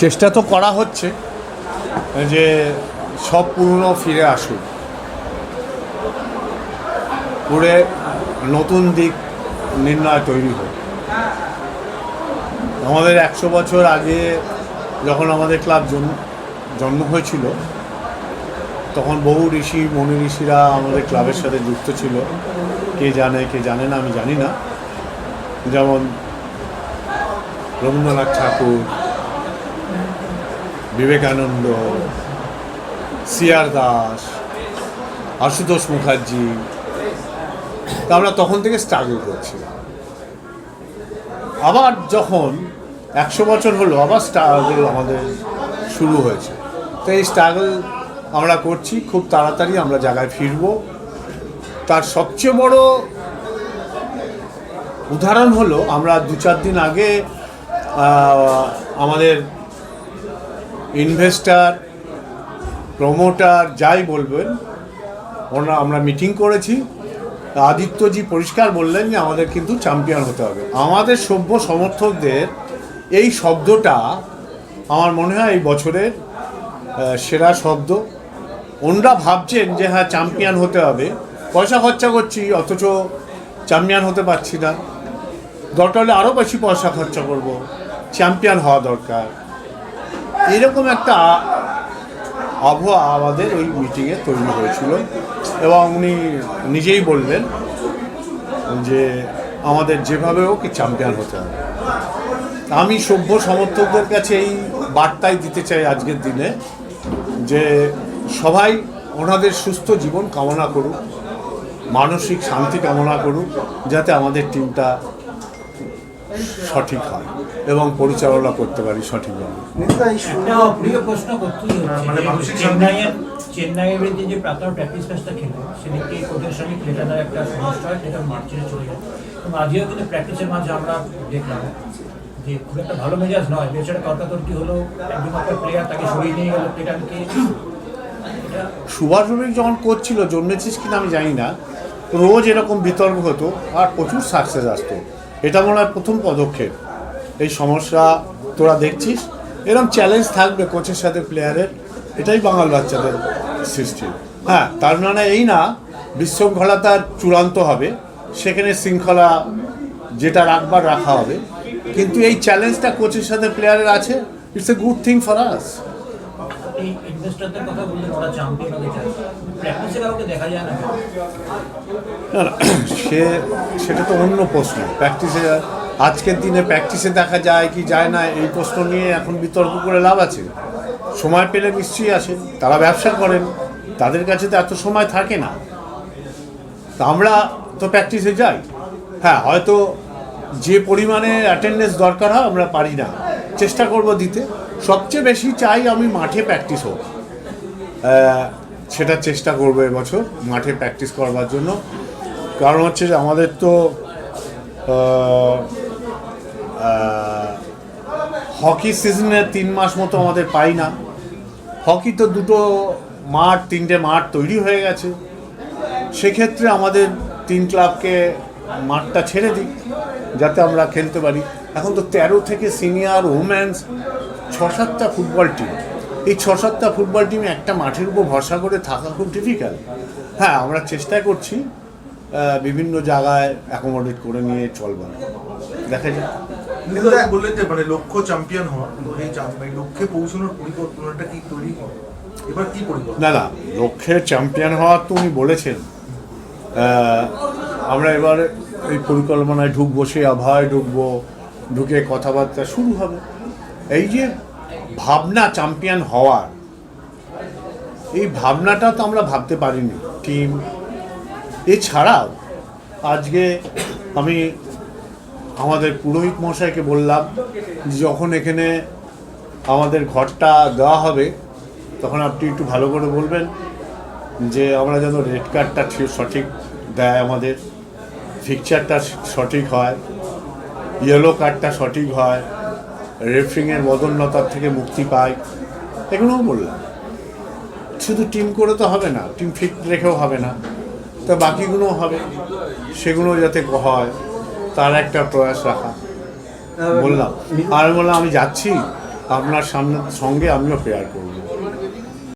চেষ্টা তো করা হচ্ছে, যে সব পুরনো ফিরে আসুক। পুরে নতুন দিক নির্ণয় তৈরি হোক। আমাদের একশো বছর আগে যখন আমাদের ক্লাব জন্ম হয়েছিল, তখন বহু ঋষি, মনি ঋষিরা আমাদের ক্লাবের সাথে যুক্ত ছিল। কে জানে কে জানে না, আমি জানি না। যেমন রবীন্দ্রনাথ ঠাকুর বিবেকানন্দ সিআর দাস, আশুতোষ মুখার্জি। তা আমরা তখন থেকে স্ট্রাগল করছি। আবার যখন একশো বছর হলো, আবার স্ট্রাগল আমাদের শুরু হয়েছে। তো এই স্ট্রাগল আমরা করছি, খুব তাড়াতাড়ি আমরা জায়গায় ফিরব। তার সবচেয়ে বড় উদাহরণ হলো, আমরা দু চার দিন আগে আমাদের ইনভেস্টার প্রমোটার যাই বলবেন ওরা আমরা মিটিং করেছি। আদিত্যজি পরিষ্কার বললেন যে, আমাদের কিন্তু চ্যাম্পিয়ন হতে হবে। আমাদের সভ্য সমর্থকদের এই শব্দটা আমার মনে হয় এই বছরের সেরা শব্দ। ওনরা ভাবছেন যে হ্যাঁ চ্যাম্পিয়ন হতে হবে। পয়সা খরচা করছি, অথচ চ্যাম্পিয়ন হতে পারছি না। দরকার হলে আরও বেশি পয়সা খরচা করব। চ্যাম্পিয়ন হওয়া দরকার। এরকম একটা আবহাওয়া আমাদের ওই মিটিংয়ে তৈরি হয়েছিল এবং উনি নিজেই বললেন যে আমাদের যেভাবে হোক চ্যাম্পিয়ন হতে হবে। আমি সভ্য সমর্থকদের কাছে এই বার্তাই দিতে চাই আজকের দিনে যে সবাই ওনাদের সুস্থ জীবন কামনা করুক, মানসিক শান্তি কামনা করুক, যাতে আমাদের টিমটা সঠিক হয়। এবং পরিচালনা করতে পারি সঠিকভাবে অপ্রিয় প্রশ্ন মানে চেন্নাইয়ের চেন্নাইয়ের বিরুদ্ধে যে প্র্যাকটিস ম্যাচটা খেলে সেদিকে কোচের সঙ্গে ক্লেটাদার একটা সমস্যা হয় চলে যায়। এবং আজকেও কিন্তু প্র্যাকটিসের মাঝে আমরা দেখলাম যে খুব একটা ভালো মেজাজ নয়। বেচারা তর্কাতর্কি হলো একজন একটা প্লেয়ার তাকে সরিয়ে নিয়ে গেল ক্লেটারকে এটা সুভাষ রবিক যখন করছিল জন্মেছিস কিনা আমি জানি না রোজ এরকম বিতর্ক হতো আর প্রচুর সাকসেস আসতো। এটা মনে হয় প্রথম পদক্ষেপ। এই সমস্যা তোরা দেখছিস? এরকম চ্যালেঞ্জ থাকবে কোচের সাথে প্লেয়ারের এটাই বাঙাল বাচ্চাদের সৃষ্টি। হ্যাঁ তার মানে এই না বিশৃঙ্খলা তার চূড়ান্ত হবে। সেখানে শৃঙ্খলা যেটা রাখবার রাখা হবে। কিন্তু এই চ্যালেঞ্জটা কোচের সাথে প্লেয়ারের আছে। It's a good thing for us সে সেটা তো অন্য প্রশ্ন। প্র্যাকটিসে আজকের দিনে প্র্যাকটিসে দেখা যায় কি যায় না, এই প্রশ্ন নিয়ে এখন বিতর্ক করে লাভ আছে। সময় পেলে নিশ্চয়ই আসে, তারা ব্যবসা করেন, তাদের কাছে তো এত সময় থাকে না। তা আমরা তো প্র্যাকটিসে যাই। হ্যাঁ হয়তো যে পরিমাণে অ্যাটেন্ডেন্স দরকার হয় আমরা পারি না। চেষ্টা করব দিতে। সবচেয়ে বেশি চাই আমি মাঠে প্র্যাকটিস হোক। সেটা চেষ্টা করব এবছর মাঠে প্র্যাকটিস করবার জন্য। কারণ হচ্ছে যে আমাদের তো হকি সিজনে তিন মাস মতো আমাদের পাই না। হকি তো দুটো মাঠ, তিনটে মাঠ তৈরি হয়ে গেছে। সেক্ষেত্রে আমাদের তিন ক্লাবকে মাঠটা ছেড়ে দিই, যাতে আমরা খেলতে পারি। এখন তো তেরো থেকে সিনিয়র ওমেন্স ছ সাতটা ফুটবল টিম এই ছ সাতটা ফুটবল টিমে একটা মাঠের উপর ভরসা করে থাকা খুব ডিফিকাল্ট হ্যাঁ আমরা চেষ্টা করছি বিভিন্ন জায়গায় অ্যাকোমোডেট করে নিয়ে চলবার। দেখা যাক। বললেন যে মানে লক্ষ্য চ্যাম্পিয়ন হওয়া তো এই চাম- লক্ষ্যে পৌঁছানোর পরিকল্পনাটা কি তৈরি এবার কি পরিকল্পনা? না না লক্ষ্যে চ্যাম্পিয়ন হওয়ার তো উনি বলেছেন। আমরা এবার এই পরিকল্পনায় ঢুকবো সে আবহাওয়ায় ঢুকবো ঢুকে কথাবার্তা শুরু হবে। এই যে ভাবনা চ্যাম্পিয়ন হওয়ার এই ভাবনাটা তো আমরা ভাবতে পারিনি টিম এছাড়াও আজকে আমি আমাদের পুরোহিত মশাইকে বললাম যখন এখানে আমাদের ঘরটা দেওয়া হবে, তখন আপনি একটু ভালো করে বলবেন যে আমরা যেন রেড কার্ডটা সঠিক দেয় আমাদের, ফিকচারটা সঠিক হয় ইয়েলো কার্ডটা সঠিক হয়, রেফারিংয়ের বদন্যতার থেকে মুক্তি পায় এগুলোও বললাম। শুধু টিম করে তো হবে না, টিম ফিট রেখেও হবে না, তা বাকিগুলো হবে সেগুলো যাতে হয়। তার একটা প্রয়াস রাখা। বললাম আর বললাম আমি যাচ্ছি আপনার সামনে সঙ্গে আমিও ফেয়ার করব।